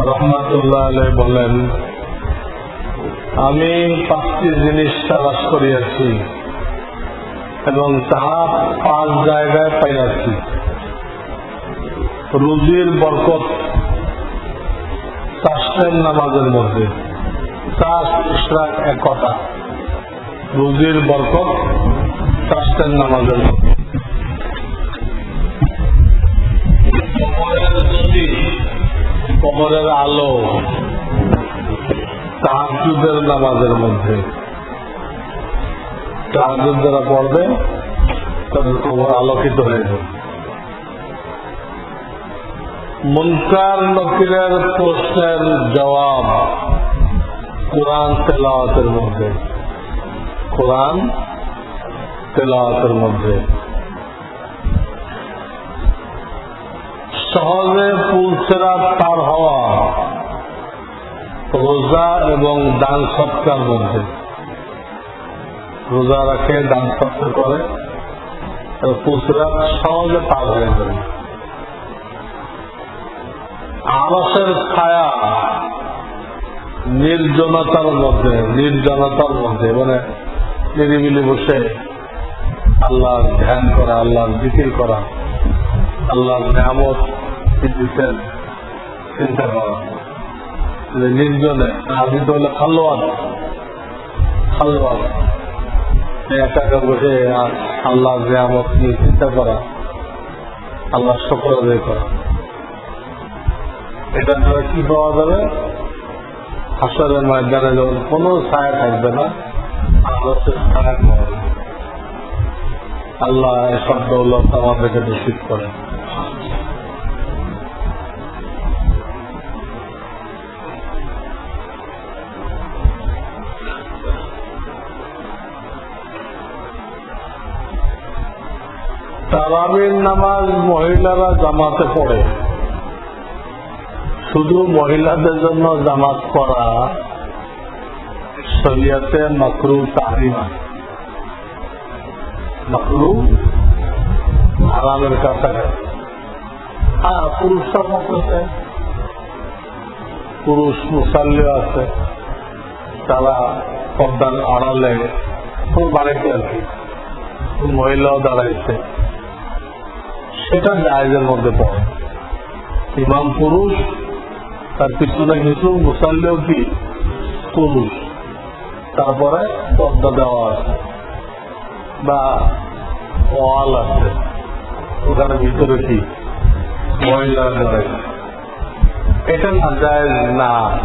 রহমতুল্লাহ বলেন, আমি পাঁচটি জিনিস তালাশ করিয়াছি এবং তাহা পাঁচ জায়গায় পাইয়াছি। রুজির বরকত চাষের নামাজের মধ্যে চাষ ইশরাক এক রুজির বরকত চাষের নামাজের মধ্যে। কবরের আলো তাহাজুদের নামাজের মধ্যে। তাহাজুদ যারা পড়বে, তাদের কবর আলোকিত হয়ে যাবে। মুনকার নকিরের প্রশ্নের জবাব কোরআন তেলাওয়াতের মধ্যে। কোরআন তেলাওয়াতের মধ্যে। সহজে পুলসেরা পার হওয়া রোজা এবং দান সৎকার মধ্যে। রোজা রাখে, দান সৎকার করে পুলসেরা সহজে পার হয়ে যাবে। আলসের ছায়া নির্জনতার মধ্যে নির্জনতার মধ্যে মানে নিরিবিলি বসে আল্লাহর ধ্যান করা, আল্লাহর জিকির করা, আল্লাহর নিয়ামত চিন্তা করা যে নির্জনে আমি তো হলে খালোয়ার খালোয়ার একা একা বসে আল্লাহর নিয়ামত নিয়ে চিন্তা করা আল্লাহ আদায় করা। এটা দ্বারা কি পাওয়া যাবে? হাসরের ময়দানে যখন কোনো ছায়া থাকবে না আল্লাহের ছায়া পাওয়া আল্লাহ আমাদেরকে নিশ্চিত করে তারাবির নামাজ মহিলারা জামাতে পড়ে। শুধু মহিলাদের জন্য জামাত করা শরিয়াতে মকরু তাহরিম মকরু আরামের কাছাকাছি হ্যাঁ পুরুষরা করতেছে পুরুষ মুসাল্লিও আছে। তারা পদ্মার আড়ালে খুব বাড়িতে আর কি। মহিলাও দাঁড়াইছে। সেটা জায়গের মধ্যে পড়ে। ইমাম পুরুষ, তার পিছনে কিছু মুসাল্লিও কি? পুরুষ। তারপরে পর্দা দেওয়া আছে বা ওয়াল আছে। ওখানে ভিতরে কি? মহিলা এটা না যায় না।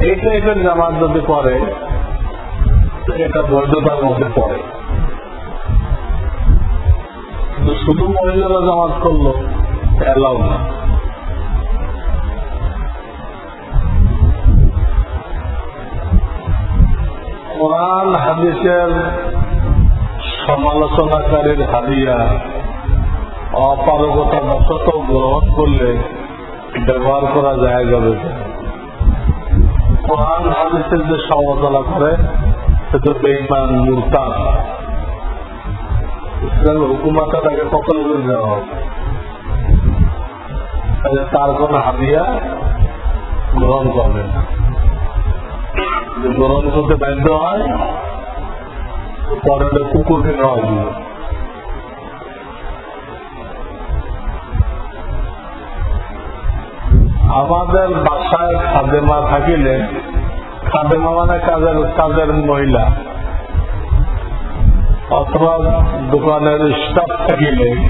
এই টাইপের জামাত যদি করে এটা বৈধতার মধ্যে পড়ে। শুধু মহিলারা জামাত করল, এলাও না। কোরআন, হাদিসের সমালোচনাকারীর হাদিয়া অপারগতা বশত গ্রহণ করলে ব্যবহার করা যায় যাবে কোরআন, হাদিসের যে সমালোচনা করে সেটা বেইমান মূর্তান ইসলামের হুকুমাটা তাকে কতল করে দেওয়া হবে তার কোন হাদিয়া গ্রহণ করবে না। গ্রহণ করতে বাধ্য হয় পরে কুকুরকে নেওয়া দিবে আমাদের বাসায় খাদেমা থাকিলে, খাদেমা মানে কাজের কাজের মহিলা। অথবা দোকানের স্টাফ থাকিলে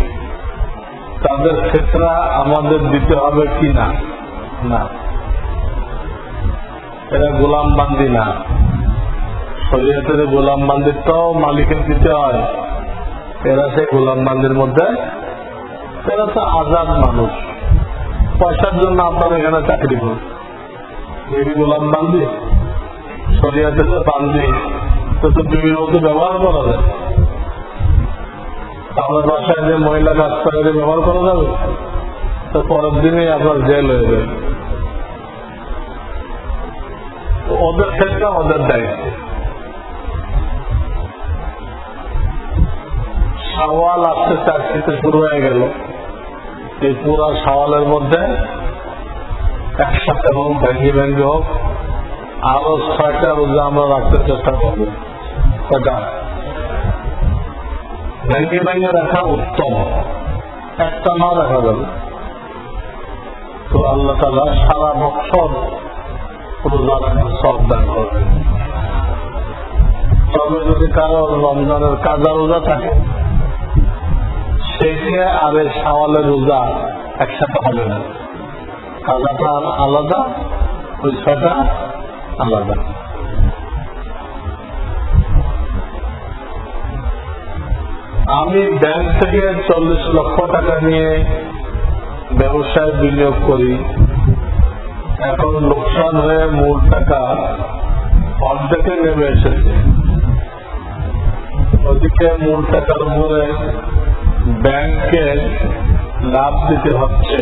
তাদের ক্ষেত্রে আমাদের দিতে হবে কি না? না। এরা গোলাম বান্দি না। শরীয়তের গোলাম বান্দিরটাও মালিকের দিতে হয়। এরা সেই গোলাম বান্দির মধ্যে, এরা তো আজাদ মানুষ। পয়সার জন্য আপনার এখানে চাকরি করুন। এই গোলাম বান্দি। শরীয়তের বান্দি। তো তো বিভিন্ন মতো ব্যবহার করা যায়। আপনার বাসায় যে মহিলা কাজ করে ব্যবহার করা যাবে, তো পরের দিনই আপনার জেল হয়ে যাবে। ওদের ক্ষেত্রে ওদের দায়িত্ব। সওয়াল আসতে চাকরিতে শুরু হয়ে গেল। এই পুরা সওয়ালের মধ্যে একসাথে হোক, ভেঙ্গি ভেঙ্গে হোক, আরও ছয়টা রোজা আমরা রাখতে চেষ্টা করব। কয়টা ভেঙ্গে ভেঙ্গে রাখা উত্তম। একটা না রাখা যাবে তো আল্লাহ তালা সারা বছর রোজা রাখার সব দান তবে যদি কারও রমজানের কাজা রোজা থাকে সেটা আর এই সাওয়ালের রোজা একসাথে হবে না। কাজাটা আলাদা ওই আলাদা। আমি ব্যাংক থেকে চল্লিশ লক্ষ টাকা নিয়ে ব্যবসায় বিনিয়োগ করি। এখন লোকসান হয়ে মূল টাকা অর্ধেকে নেমে এসেছে। ওদিকে মূল টাকার উপরে ব্যাংকে লাভ দিতে হচ্ছে।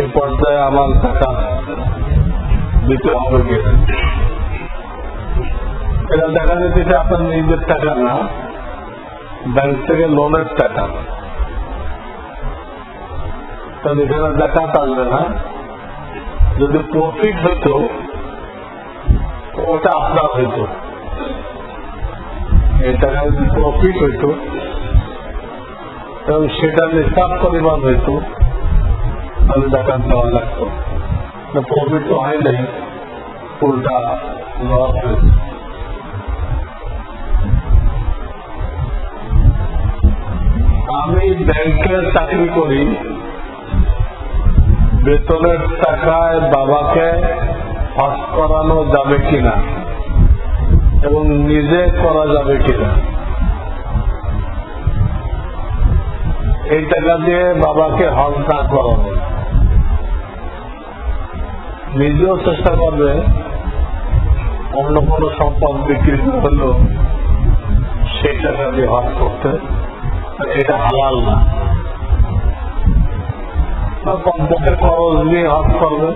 এই পর্যায়ে আমার টাকা দিতে হবে কিনা এটা দেখা যাচ্ছে আপনার নিজের টাকা না। ব্যাংক থেকে লোনের টাকা। তাহলে এখানে দেখাতে আসবে না। যদি প্রফিট হইতো ওটা আপনার হইতো। এই টাকা যদি প্রফিট হইতো, এবং সেটা নিঃশ্বাস পরিমাণ হইতো, তাহলে টাকা দেওয়া লাগতো। প্রফিট তো হয় নাই, উল্টা লস হয়েছে আমি ব্যাংকে চাকরি করি। বেতনের টাকায় বাবাকে হজ করানো যাবে কিনা এবং নিজে করা যাবে কিনা। এই টাকা দিয়ে বাবাকে হজ না করানো নিজেও চেষ্টা করবে, অন্য কোনো সম্পদ বিক্রি হলো, সেই টাকা দিয়ে হজ করতে। এটা হালাল না। কমপক্ষে খরচ নিয়ে হজ করবে।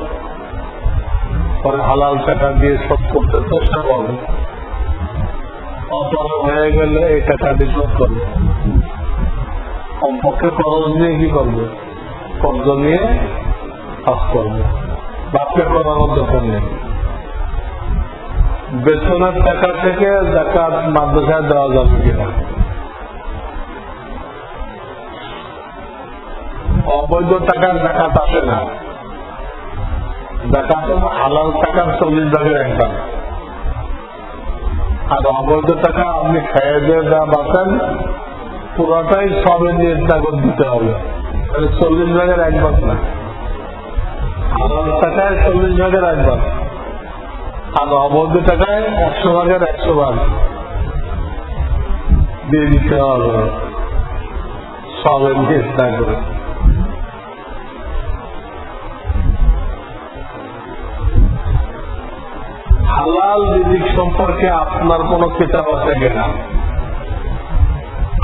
পরে হালাল টাকা দিয়ে শোধ করতে চেষ্টা করবে। অপর হয়ে গেলে এই টাকা দিয়ে শোধ করবে। কমপক্ষে খরচ নিয়ে কি করবে? কর্জ নিয়ে হজ করবে। বাপকে করানোর দরকার নেই বেতনের টাকা থেকে জাকাত মাদ্রাসায় দেওয়া যাবে কিনা? অবৈধ টাকার জাকাত আসে না। জাকাত হলো হালাল টাকার চল্লিশ ভাগের একটা আর অবৈধ টাকা আপনি খেয়ে দিয়ে যা বাঁচেন, পুরোটাই সবে নিয়ে নাগর দিতে হবে। তাহলে চল্লিশ ভাগের এক ভাগ না। হালাল টাকায় চল্লিশ ভাগের এক ভাগ আর অবৈধ টাকায় একশো ভাগের একশো ভাগ দিয়ে দিতে হবে। সবে নিয়ে নাগরে সম্পর্কে আপনার কোন কিতাব আছে কিনা?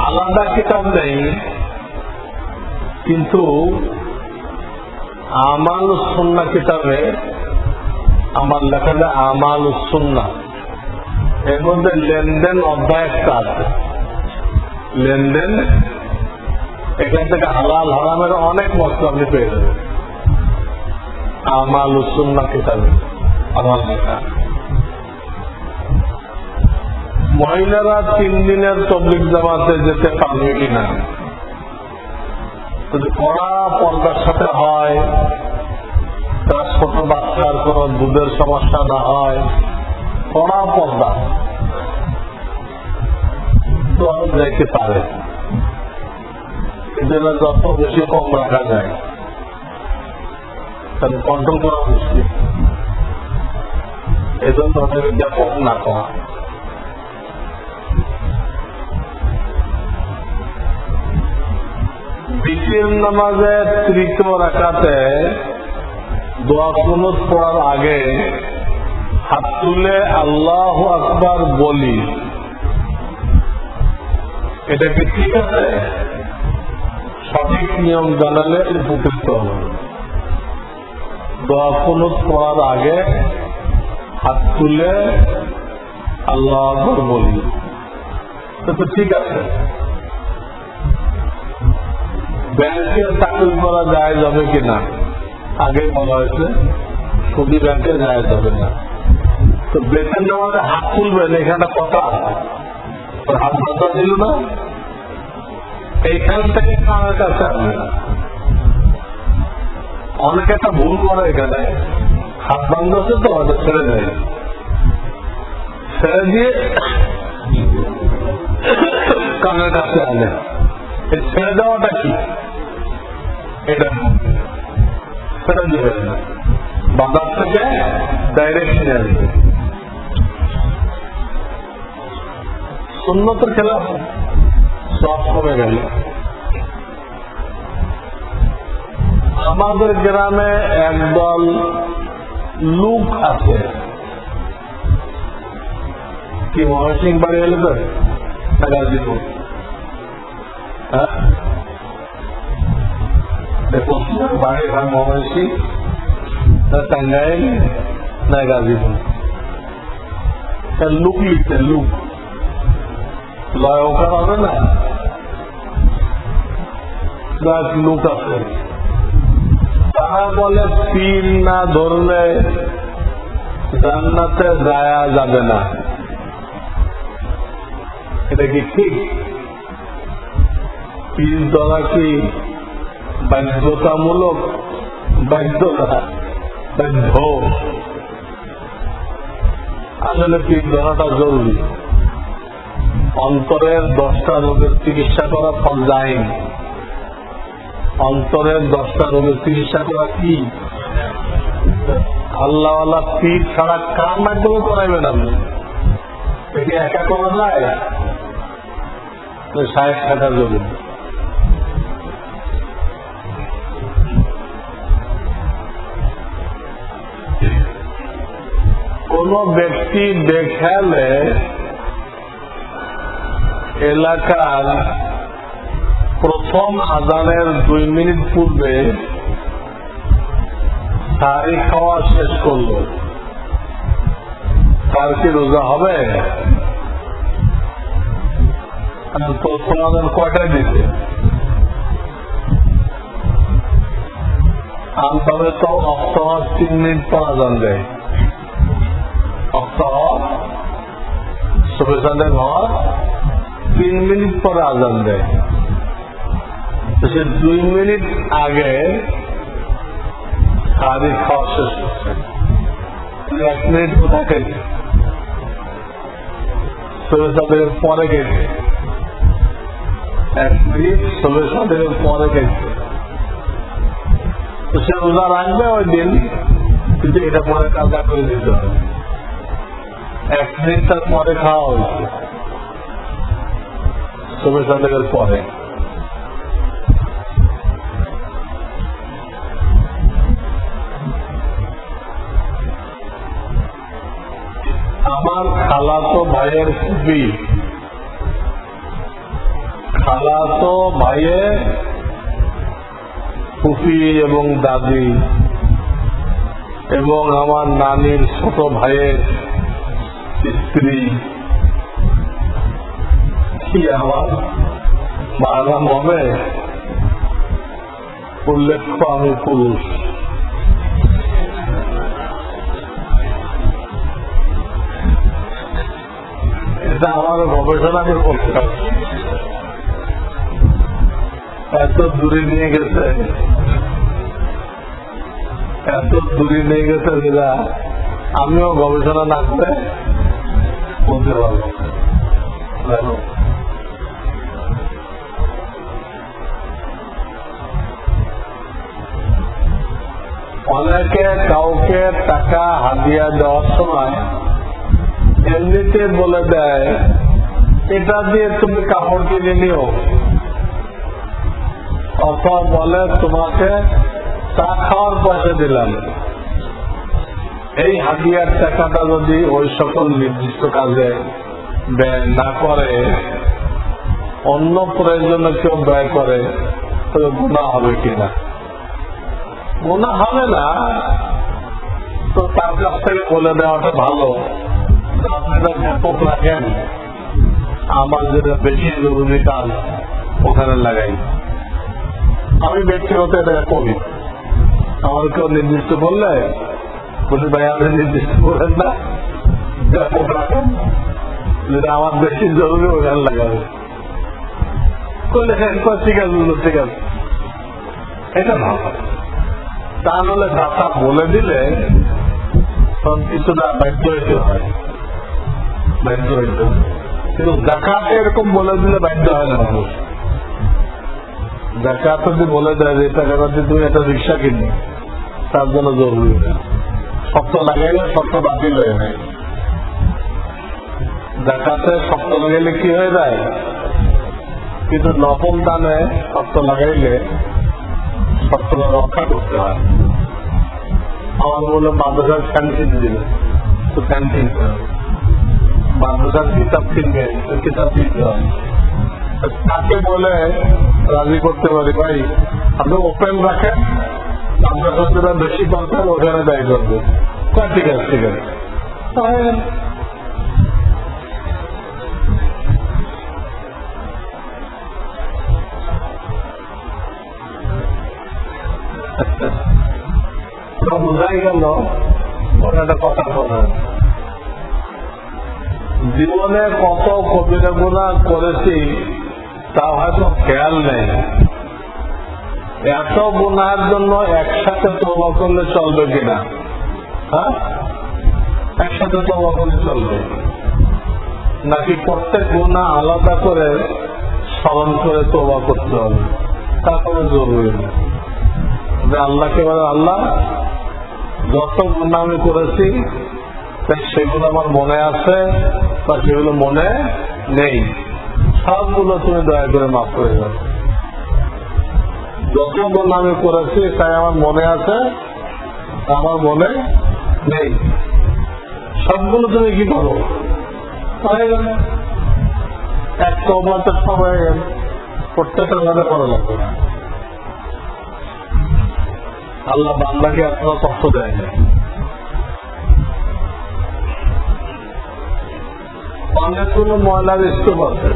আলাদা কিতাব নেই, কিন্তু আমাল সুন্না কিতাবে আমার লেখা যায় আমাল সুন্না এর মধ্যে লেনদেন অধ্যায় আছে। লেনদেন এখান থেকে হালাল হারামের অনেক মশলা আপনি পেয়ে যাবেন। আমাল সুন্না কিতাবে আমার লেখা। মহিলারা তিন দিনের তবলিক জামাতে যেতে পারবে কিনা? যদি কড়া পর্দার সাথে হয় তার ছোট বাচ্চার কোন দুধের সমস্যা না হয়, কড়া পর্দা। যাইতে পারে। এজন্য যত বেশি কম রাখা যায়, তাহলে কন্ট্রোল করা মুশকিল। এজন্য ওদের ব্যাপক না করা বিকেল নামাজে তৃতীয় রাখাতে দোয়া কুনুত পড়ার আগে হাত তুলে আল্লাহ আকবার বলি। এটা কি ঠিক আছে? সঠিক নিয়ম জানালে উপকৃত হবে। দোয়া কুনুত পড়ার আগে হাত তুলে আল্লাহ আকবর বলি। তো তো ঠিক আছে। ব্যাংকে চাকরি করা যায় যাবে কিনা? আগে বলা হয়েছে সুদী ব্যাংকে যায় যাবে না। তো বেতন নেওয়াতে হাত তুলবেন, এখানে কথা হাত কথা ছিল না? এইখান থেকে আমার কাছে আসবে না অনেকে একটা ভুল করে এখানে। হাত বন্ধ আছে তো ওটা ছেড়ে দেয়। ছেড়ে দিয়ে কানের কাছে আনে। ছেড়ে দেওয়াটা কি? এটা দিবে। না বাজার থেকে খেলা সব কমে গেল। আমাদের গ্রামে একদল লুক আছে। কি মহেশিং বাড়ি হলে তো? গাজীপুর হ্যাঁ? দেখুন বাড়ি ঘর মহেশিং টাঙ্গাইল না লুক লিখতে লুক না লুক আছে তারা বলে পীর না ধরলে জান্নাতে যায়া যাবে না এটা কি ঠিক পীর ধরা কি বাধ্যতামূলক বাধ্য না বাধ্য। আসলে পীর ধরাটা জরুরি। অন্তরের দশটা রোগের চিকিৎসা করা ফলজাইন অন্তরের দশটা রোগের চিকিৎসা করা কি? আল্লাহ আল্লাহ পীর ছাড়া কার মাধ্যমে করাইবেন আপনি? এটি একা করা যায়? সাহেব থাকা জরুরি। কোন ব্যক্তি দেখালে এলাকার প্রথম আদানের দুই মিনিট পূর্বে সারি খাওয়া শেষ করল। তার কি রোজা হবে? প্রথম আদান কয়টায় দিতে আমভাবে তো অক্টোবর তিন মিনিট পর আদান দেয়। তিন মিনিট পরে আজান দেয়। সে দুই মিনিট আগে খাওয়া শেষ হচ্ছে এক মিনিট কোথায় সবেসাদের পরে গেছে। এক মিনিট সবেসাদের পরে তো সে রোজা রাখবে ওই দিন, কিন্তু এটা পরে কাজা করে দিতে হবে। এক মিনিট তার পরে খাওয়া হয়েছে। তবে সবেসাদের পরে। আমার খালাতো ভাইয়ের খুবই খালাতো ভাইয়ের ফুফি এবং দাদি এবং আমার নানির ছোট ভাইয়ের স্ত্রী কি আমার বাগান হবে উল্লেখ্য আমি পুরুষ এটা আমার গবেষণা করে করতে এত দূরে নিয়ে গেছে। এত দূরে নিয়ে গেছে যেটা আমিও গবেষণা না করে বলতে পারব অনেকে কাউকে টাকা, হাদিয়া দেওয়ার সময় এমনিতে বলে দেয়, এটা দিয়ে তুমি কাপড় কিনে নিও। অথবা বলে, তোমাকে চা খাওয়ার পয়সা দিলাম। এই হাতিয়ার টাকাটা যদি ওই সকল নির্দিষ্ট কাজে ব্যয় না করে, অন্য প্রয়োজনে কেউ ব্যয় করে, তবে গুণা হবে কিনা? গুণা হবে না, তো তার কাছ থেকে বলে দেওয়াটা ভালো। আপনি এটা ব্যাপক রাখেন। আমার যেটা বেশি জরুরি কাজ, ওখানে লাগাই। আমি ব্যক্তিগত এটা করি। আমার কেউ নির্দিষ্ট করলে আমার বেশি জরুরি ওখানে লাগাবে করলে হ্যাঁ কয় ঠিক আছে বুঝলো, ঠিক আছে। এটা ভালো তা দাতা বলে দিলে কিছুটা বাধ্য হইতে হয়। বাধ্য হইতে। কিন্তু জাকাত এরকম বলে দিলে বাধ্য হয় না মানুষ। জাকাত যদি বলে দেয় যে টাকা দিয়ে তুমি একটা রিক্সা কিনবে তার জন্য জরুরি না। শক্ত লাগাইলে শক্ত বাতিল হয়ে যায় জাকাতে শক্ত লাগাইলে কি হয়ে যায়? কিন্তু নকল দানে শক্ত লাগাইলে শক্তটা রক্ষা করতে হয়। আমার বলে মাদ্রাসার ফ্যান দিবে তো ফ্যান কিনতে মাদ্রাসার কিতাব কিনবে, তো কিতাব কিনতে হবে তাকে বলে, রাজি করতে পারি ভাই, আপনি ওপেন রাখেন। বেশি দরকার ওখানে ব্যয় করবে। ঠিক আছে ঠিক আছে। গেল। গেল কথা জীবনে কত কবিরা গুণা করেছি, তা হয়তো খেয়াল নেই। এত গুণার জন্য একসাথে তবা করলে চলবে কিনা? হ্যাঁ? একসাথে তবা করলে চলবে। নাকি প্রত্যেক গুণা আলাদা করে স্মরণ করে তবা করতে হবে? তা কোনো জরুরি না। আল্লাহকে বলে, আল্লাহ, যত গুণা আমি করেছি সেগুলো আমার মনে আছে বা সেগুলো মনে নেই। সবগুলো তুমি দয়া করে মাফ করে দাও। যত গুণ আমি করেছি তাই আমার মনে আছে, আমার মনে নেই। সবগুলো তুমি কি করো হয়ে গেল। এক কমাতে সব হয়ে গেল প্রত্যেকটা করা লাগবে। আল্লাহ বান্দাকে আপনার কষ্ট দেয় না অনেকগুলো ময়লার স্তূপ আছে?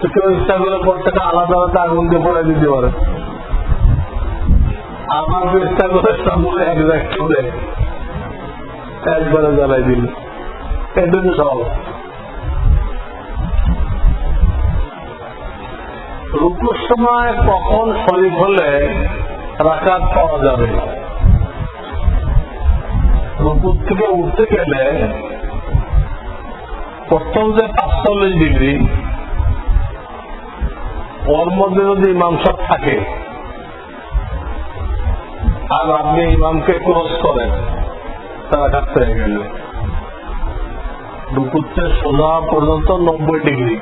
তো প্রত্যেকটা আলাদা আলাদা আগুন দিয়ে পড়ে দিতে পারে। আমার চেষ্টা করে করে একবারে জ্বালাই দিল। এটুকু সব। রুকুর সময় কখন শরীর হলে রাকাত পাওয়া যাবে? রুকুর থেকে উঠতে গেলে প্রথম যে পাঁচচল্লিশ ডিগ্রি ওর মধ্যে যদি ইমাম সব থাকে, আর আপনি ইমামকে ক্লোজ করেন, তারা কাছ হয়ে গেল। রুকুতে সোজা পর্যন্ত নব্বই ডিগ্রি।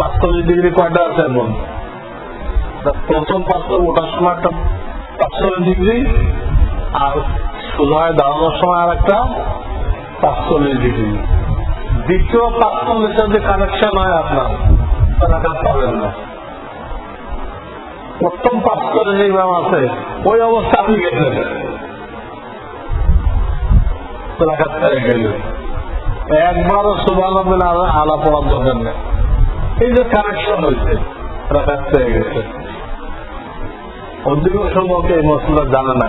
পাঁচচল্লিশ ডিগ্রি কয়টা আছে এখন তা প্রথম পাঁচশো ওঠার সময় একটা পাঁচচল্লিশ ডিগ্রি, আর সোজায় দাঁড়ানোর সময় আর একটা পাঁচচল্লিশ ডিগ্রি। দ্বিতীয় কানেকশন হয় আপনার। একবারও সুবান আলা পড়ার এই যে কানেকশন হয়েছে রাখাত পেয়ে গেছে অধিকাংশ লোক এই মশলা জানে না।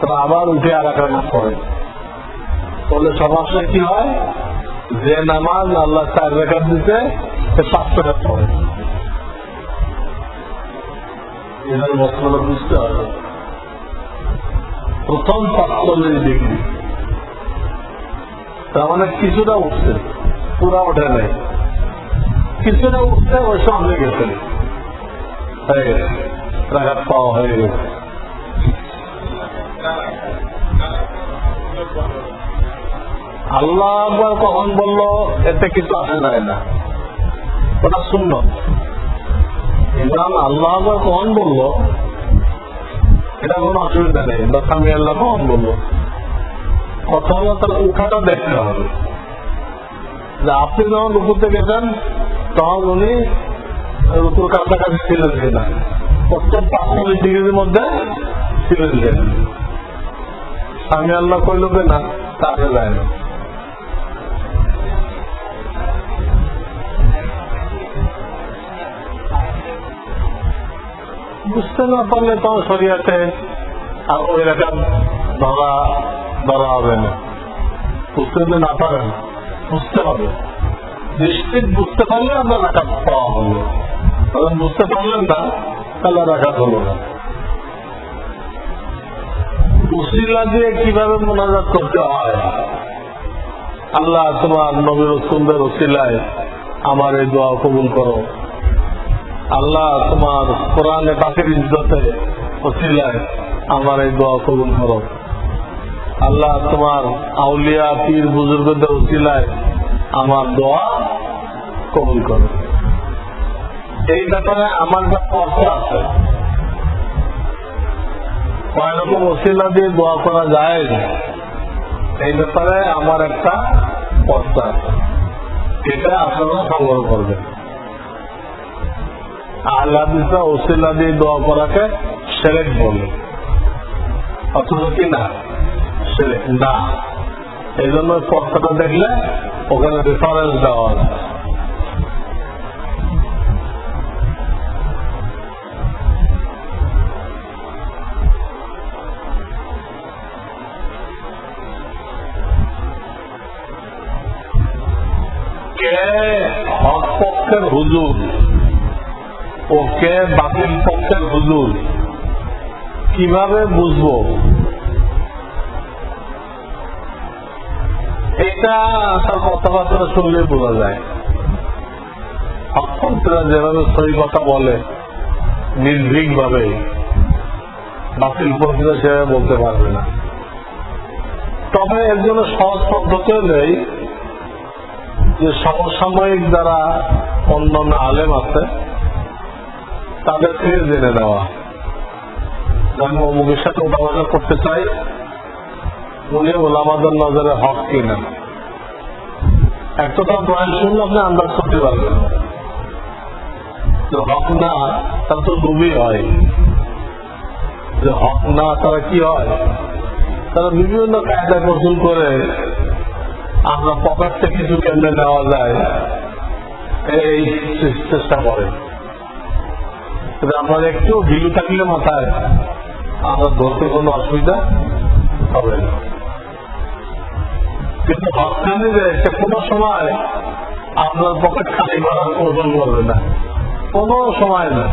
তারা আবার উঠে আর একটা বলে সমস্যা কি হয়? যে নামাজ আল্লাহ চার রেখাত দিতে সে পাঁচ রেখাত পড়ে। এদের মশলা বুঝতে হবে। প্রথম পাঁচচল্লিশ ডিগ্রি। তার মানে কিছুটা উঠছে, পুরা ওঠে নাই। কিছুটা উঠছে, ওই সামনে গেছে। হয়ে গেছে, রাখাত পাওয়া হয়ে গেছে। আল্লাহ একবার কখন বলল, এতে কিছু আসে যায় না। ওটা শূন্য। ইমরান আল্লাহ একবার কখন বলল, এটা কোনো অসুবিধা নেই। স্বামী আল্লাহ কখন বলল? প্রথম তার উঠাটা দেখতে হবে। যে আপনি যখন রুকুতে গেছেন, তখন উনি রুকুর কাছাকাছি ছিলেন কিনা। প্রত্যেক পাঁচচল্লিশ ডিগ্রির মধ্যে ছিলেন কিনা। স্বামী আল্লাহ কইল না তাকে যায় না। বুঝতে না পারলে তো শরিয়াতে আর ওই রকম ধরা ধরা হবে না। বুঝতে যদি না পারেন, বুঝতে হবে। নিশ্চিত বুঝতে পারলে আপনার রাখা পাওয়া হবে। কারণ বুঝতে পারলেন না, তাহলে রাখা হলো না। উসিলা দিয়ে কীভাবে মোনাজাত করতে হয়, আল্লাহ তোমার নবীর সুন্দর উসিলায় আমার এই দোয়া কবুল করো। আল্লাহ তোমার কোরআনে পাখির ইজ্জতে উসিলায় আমার এই দোয়া কবুল করো। আল্লাহ তোমার আউলিয়া পীর বুজুর্গদের উসিলায় আমার দোয়া কবুল করো। এই ব্যাপারে আমার অর্থ আছে। কয় রকম ওসিলা দিয়ে দোয়া করা যায়? এই ব্যাপারে আমার একটা পর্দা আছে। এটা আপনারা সংগ্রহ করবেন। আল্লাহ ওসিলা দিয়ে দোয়া করাকে সেরেক বলে। অথচ কি না? সেরেক, না। এই জন্য পর্দাটা দেখলে ওখানে রেফারেন্স দেওয়া হক পক্ষের হুজুর। ও কে বাতিল পক্ষের হুজুর। কীভাবে বুঝব? এটা তার কথাবার্তা শুনলে বোঝা যায়। হক পক্ষরা যেভাবে সই কথা বলে নির্ভীক ভাবে বাতিল পক্ষরা সেভাবে বলতে পারবে না। তবে এর জন্য সহজ পদ্ধতি নেই যে সমসাময়িক যারা অন্যান্য আলেম আছে তাদের থেকে জেনে নেওয়া। আমি অমুকের সাথে ওঠাবসা করতে চাই উনি ওলামাদের নজরে হক কিনা। একটা তার বয়ান শুনলে আপনি আন্দাজ করতে পারবেন যে হক না তার তো ডুবি হয়। যে হক না, তারা কি হয়? তারা বিভিন্ন কায়দা কৌশল করে আমরা পকেট থেকে কিছু কেন্দ্রে নেওয়া যায়। এই চেষ্টা করে। আপনার একটু ভিলু থাকলে মাথায় আমরা ধরতে কোনো অসুবিধা হবে না। কিন্তু হকানি সে কোনো সময় আপনার পকেট খালি করার কৌশল করবে না। কোনো সময় না।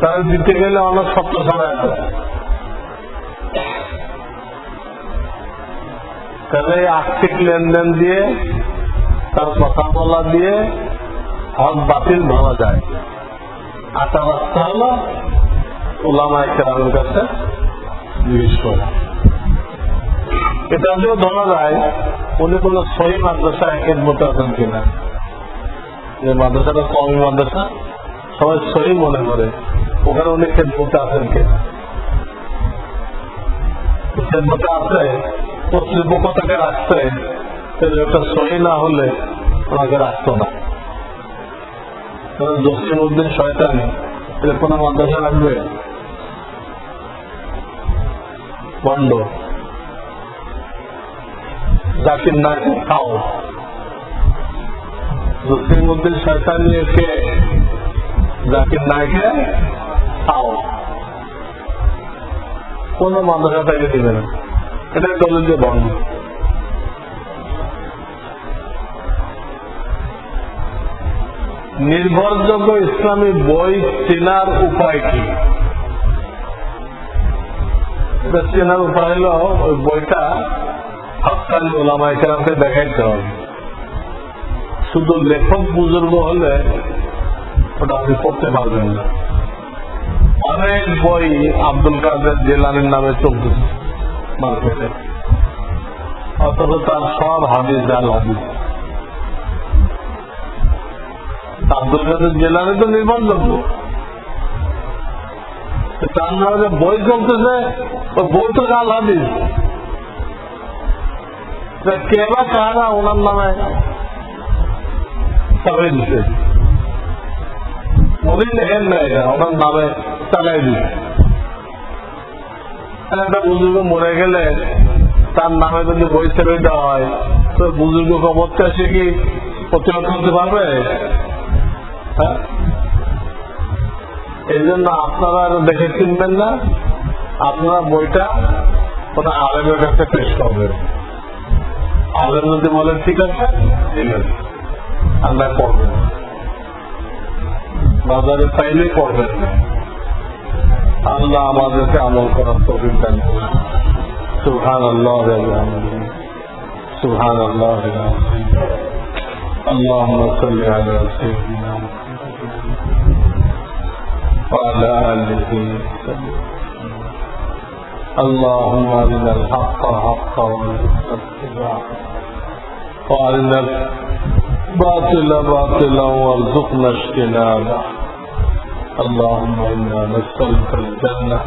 তারা দিতে গেলে অনেক সত্য সময় তাহলে আর্থিক লেনদেন দিয়ে, তার কথা বলা দিয়ে হক বাতিল ভাবা যায়। আটা রাস্তা হলো ওলামায় কেরামের কাছে এটা দিয়েও ধরা যায়, উনি কোন সহি মাদ্রাসা একের মতো আছেন কিনা? যে মাদ্রাসাটা কমি মাদ্রাসা, সবাই সহি মনে করে, ওখানে উনি খেদমতে আছেন কিনা? খেদমতে আছে কর্তৃপক্ষ তাকে রাখতে ওটা সহি না হলে ওনাকে রাখতো না। কারণ জসিম উদ্দিন শয়তানি। এটা কোনো মাদ্রাসা রাখবে বন্ধ। জাকির নায়ক খাও। নায়কে খাও। কোন মাদ্রাসা তাকে দিবে না। এটা দলের যে বন্ধ। নির্ভরযোগ্য ইসলামী বই চেনার উপায় কি? চেনার উপায় হলো ওই বইটা হকানি ওলামাই কেরামকে দেখাইতে হবে। শুধু লেখক বুজুর্গ হলে ওটা আপনি পড়তে পারবেন না। অনেক বই আব্দুল কাদের জেলানির নামে চলতেছে মার্কেটে। অথচ তার সব হাদিস জাল হাদিস আব্দুল কাদের জেলারে তো নির্ভরযোগ্য। তার বই চলতেছে বই তো জাল হাদিস। কে বা কারা ওনার নামে ওনার নামে চালাই একটা বুজুর্গ মরে গেলে তার নামে যদি বই ছেড়ে দেওয়া হয়, তো বুজুর্গ খবরটা সে কি প্রতিরোধ করতে পারবে? এই জন্য আপনারা দেখে কিনবেন না। আপনারা বইটা কোন আলেমের কাছে পেশ করবেন। আলেম যদি বলেন ঠিক আছে পড়বেন বাজারে পাইলে পড়বেন আল্লাহ আমাদেরকে আমল করার তৌফিক দান সুহান আল্লাহ সুবহান আল্লাহ اللهم صل على سيدنا محمد وعلى آله وسلم اللهم أرنا الحق حقا وارزقنا اتباعه وأرنا الباطل باطلا وارزقنا اجتنابه. اللهم إنا نسألك الجنة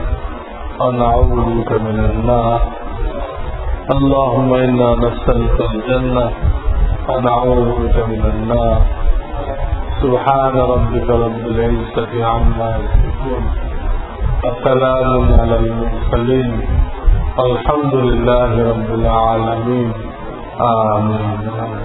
ونعوذ بك من النار. اللهم إنا نسألك الجنة ونعوذ من النار سبحان ربك رب العزة عما يصفون. وسلام على المرسلين. والحمد لله رب العالمين. آمين.